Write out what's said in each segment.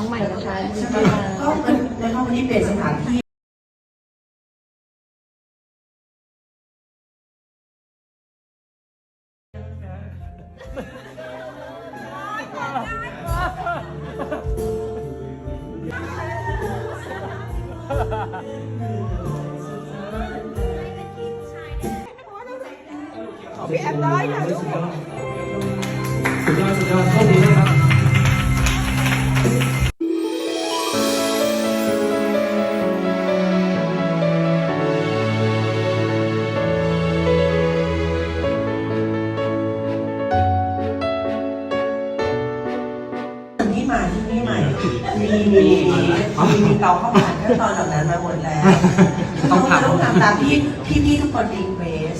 องใหม่นะคะยินใช่ดีไหมมาก็มันแล้วก็วันนี้เปลี่ยนสถานที่พี่แอมร้อยค่ะลูกสุดยอดสุดยอดสุดยอด มีมีมีเราเข้าผ่านขั้นตอนเหล่านั้นมาหมดแล้วต้องถาต้องทำตามที่ที่พี่ทุกคนรีเควส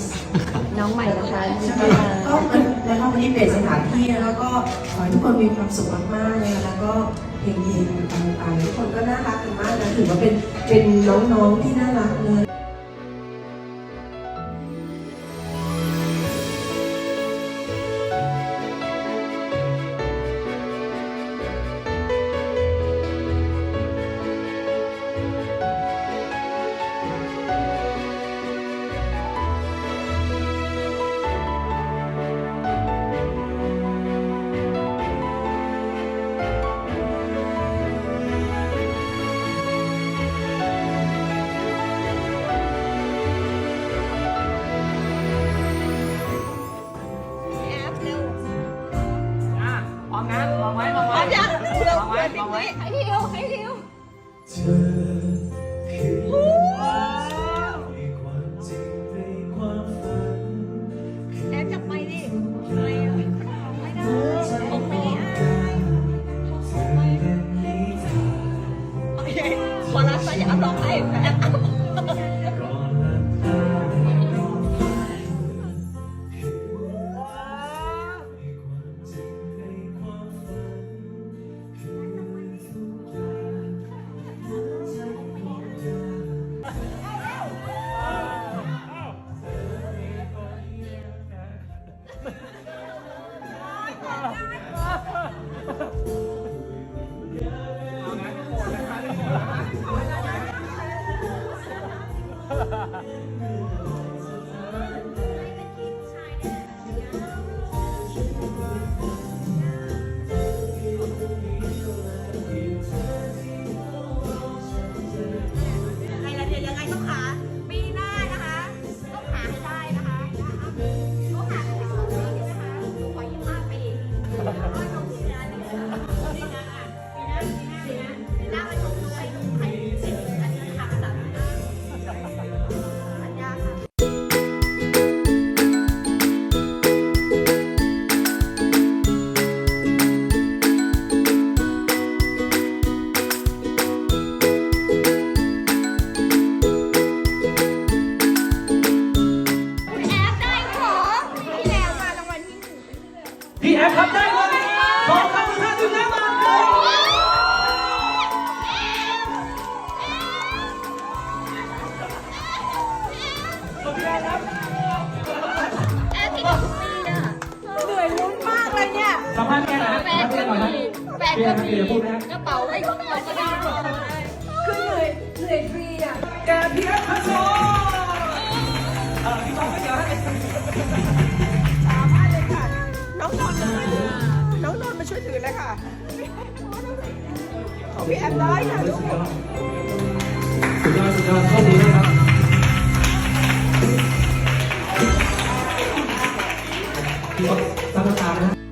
น้องใหม่นะคะใช่ไหมก็มันแล้วก็วันนี้เปลี่ยนสถานที่แล้วก็ขอให้ทุกคนมีความสุขมากๆเลยแล้วก็เฮงๆปังๆทุกคนก็น่ารักกันมากนะถือว่าเป็นเป็นน้องๆที่น่า เรามองไว้เดี๋ยวมองไว้ให้ดิวให้ดิวเธอคือความจริงในความฝันแอมจับไปดิไม่ได้ไม่ได้ผมไม่ได้เธอเป็นนิทานโอเคขอรับไปอย่าเอาต้องให้แอมับเอาไงหมดนะครับ พี่แอฟครับได้เลยสองพันห้าสิบล้านบาทเลยแอฟที่ทุกปีอะเหนื่อยลุ้นมากเลยเนี่ยสัมภาษณ์แกหน่อยนะแฟสันมภาษณ์แกก็หน่อยมีแฟนก็มีกระเป๋าไอ้กระเป๋าก็ได้คือเหนื่อยเหนื่อยฟรีอะแกพี่แอฟพัชโชเออพี่ต้องไปเดี๋ยวให้ น้องนอนท์น้องนอนท์มาช่วยถือเลยค่ะ ของพี่แอมร้อยค่ะลูกสุดยอดสุดยอดข้อมูลนะครับพี่ก็ตั้งตานะ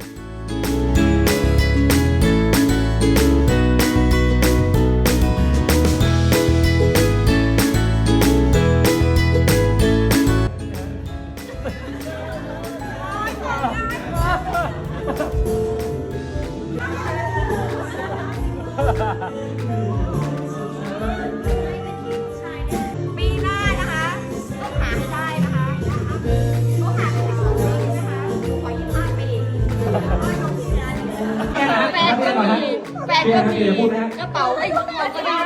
นี้นะคะแกหน่อยนะเบียร์พูดนะกระเป๋าไอ้กระเป๋าก็ได้